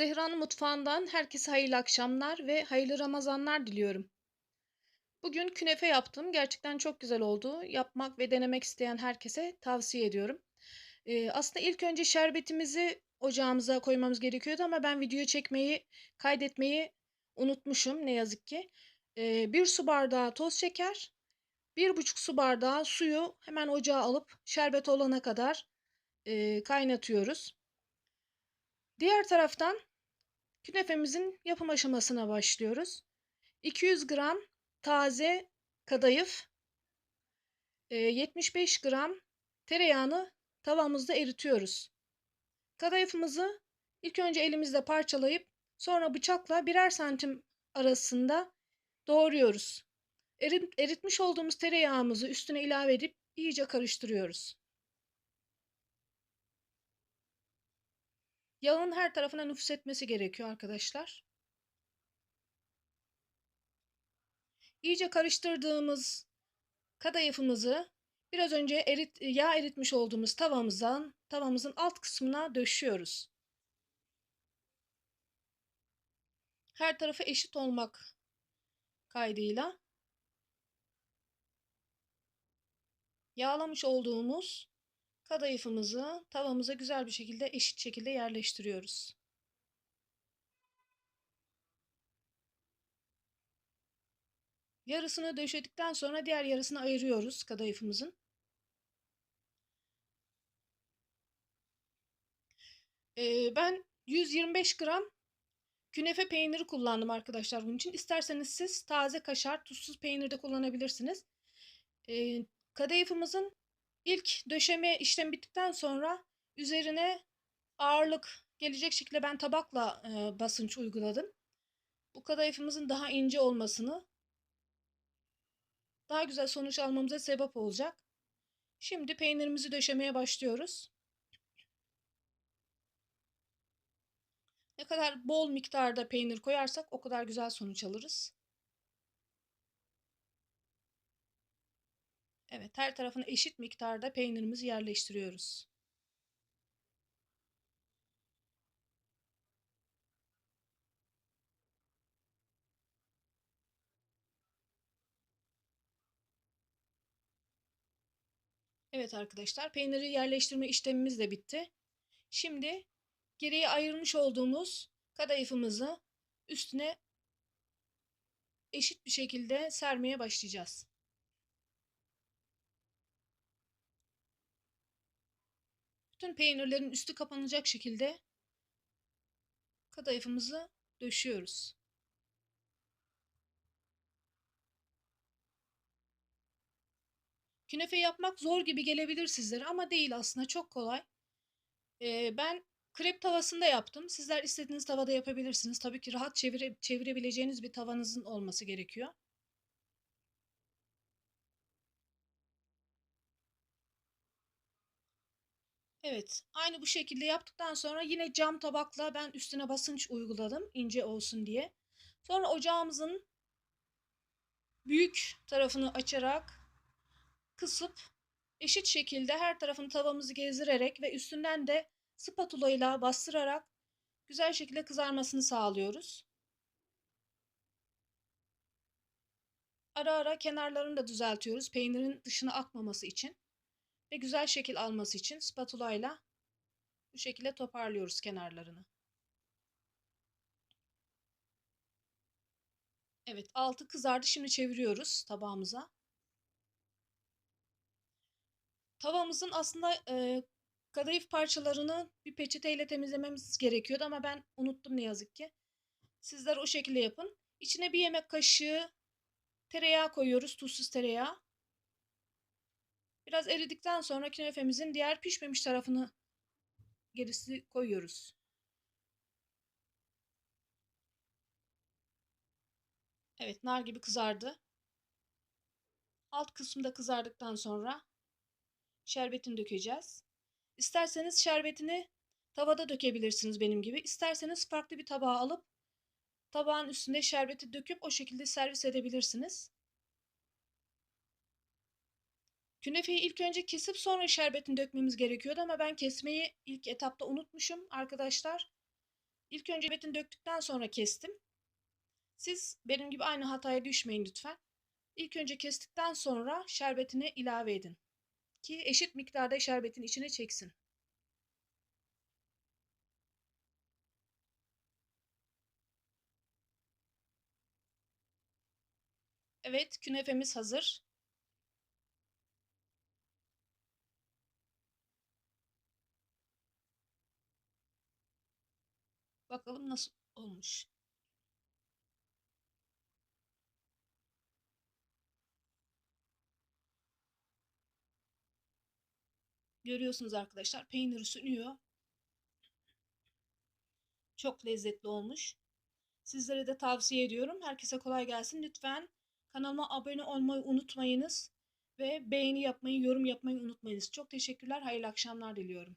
Zehra'nın mutfağından herkese hayırlı akşamlar ve hayırlı Ramazanlar diliyorum. Bugün künefe yaptım. Gerçekten çok güzel oldu. Yapmak ve denemek isteyen herkese tavsiye ediyorum. Ee, aslında ilk önce şerbetimizi ocağımıza koymamız gerekiyordu ama ben video çekmeyi, kaydetmeyi unutmuşum ne yazık ki. Ee, bir su bardağı toz şeker, bir buçuk su bardağı suyu hemen ocağa alıp şerbet olana kadar e, kaynatıyoruz. Diğer taraftan künefemizin yapım aşamasına başlıyoruz. 200 gram taze kadayıf, 75 gram tereyağını tavamızda eritiyoruz. Kadayıfımızı ilk önce elimizle parçalayıp sonra bıçakla birer santim arasında doğruyoruz. Eritmiş olduğumuz tereyağımızı üstüne ilave edip iyice karıştırıyoruz. Yağın her tarafına nüfus etmesi gerekiyor arkadaşlar. İyice karıştırdığımız kadayıfımızı biraz önce erit, yağ eritmiş olduğumuz tavamızdan tavamızın alt kısmına döşüyoruz. Her tarafı eşit olmak kaydıyla yağlamış olduğumuz kadayıfımızı tavamıza güzel bir şekilde eşit şekilde yerleştiriyoruz. Yarısını döşedikten sonra diğer yarısını ayırıyoruz kadayıfımızın. Ee, ben 125 gram künefe peyniri kullandım arkadaşlar bunun için. İsterseniz siz taze kaşar, tuzsuz peynir de kullanabilirsiniz. Ee, kadayıfımızın İlk döşeme işlem bittikten sonra üzerine ağırlık gelecek şekilde ben tabakla e, basınç uyguladım. Bu kadayıfımızın daha ince olmasını daha güzel sonuç almamıza sebep olacak. Şimdi peynirimizi döşemeye başlıyoruz. Ne kadar bol miktarda peynir koyarsak o kadar güzel sonuç alırız. Evet her tarafına eşit miktarda peynirimizi yerleştiriyoruz. Evet arkadaşlar peyniri yerleştirme işlemimiz de bitti. Şimdi geriye ayırmış olduğumuz kadayıfımızı üstüne eşit bir şekilde sermeye başlayacağız. Bütün peynirlerin üstü kapanacak şekilde kadayıfımızı döşüyoruz. Künefe yapmak zor gibi gelebilir sizlere ama değil aslında çok kolay. Ee, ben krep tavasında yaptım. Sizler istediğiniz tavada yapabilirsiniz. Tabii ki rahat çevire, çevirebileceğiniz bir tavanızın olması gerekiyor. Evet, aynı bu şekilde yaptıktan sonra yine cam tabakla ben üstüne basınç uyguladım ince olsun diye. Sonra ocağımızın büyük tarafını açarak kısıp eşit şekilde her tarafını tavamızı gezdirerek ve üstünden de spatula ile bastırarak güzel şekilde kızarmasını sağlıyoruz. Ara ara kenarlarını da düzeltiyoruz peynirin dışına akmaması için ve güzel şekil alması için spatula ile bu şekilde toparlıyoruz kenarlarını. Evet altı kızardı şimdi çeviriyoruz tabağımıza. Tavamızın aslında e, kadayıf parçalarını bir peçeteyle temizlememiz gerekiyordu ama ben unuttum ne yazık ki. Sizler o şekilde yapın. İçine bir yemek kaşığı tereyağı koyuyoruz. Tuzsuz tereyağı. Biraz eridikten sonra künefemizin diğer pişmemiş tarafını gerisi koyuyoruz. Evet nar gibi kızardı. Alt kısmında kızardıktan sonra şerbetini dökeceğiz. İsterseniz şerbetini tavada dökebilirsiniz benim gibi. İsterseniz farklı bir tabağa alıp tabağın üstünde şerbeti döküp o şekilde servis edebilirsiniz. Künefeyi ilk önce kesip sonra şerbetini dökmemiz gerekiyordu ama ben kesmeyi ilk etapta unutmuşum arkadaşlar. İlk önce şerbetini döktükten sonra kestim. Siz benim gibi aynı hataya düşmeyin lütfen. İlk önce kestikten sonra şerbetini ilave edin. Ki eşit miktarda şerbetin içine çeksin. Evet, künefemiz hazır. Bakalım nasıl olmuş. Görüyorsunuz arkadaşlar peyniri sünüyor. Çok lezzetli olmuş. Sizlere de tavsiye ediyorum. Herkese kolay gelsin. Lütfen kanalıma abone olmayı unutmayınız ve beğeni yapmayı, yorum yapmayı unutmayınız. Çok teşekkürler. Hayırlı akşamlar diliyorum.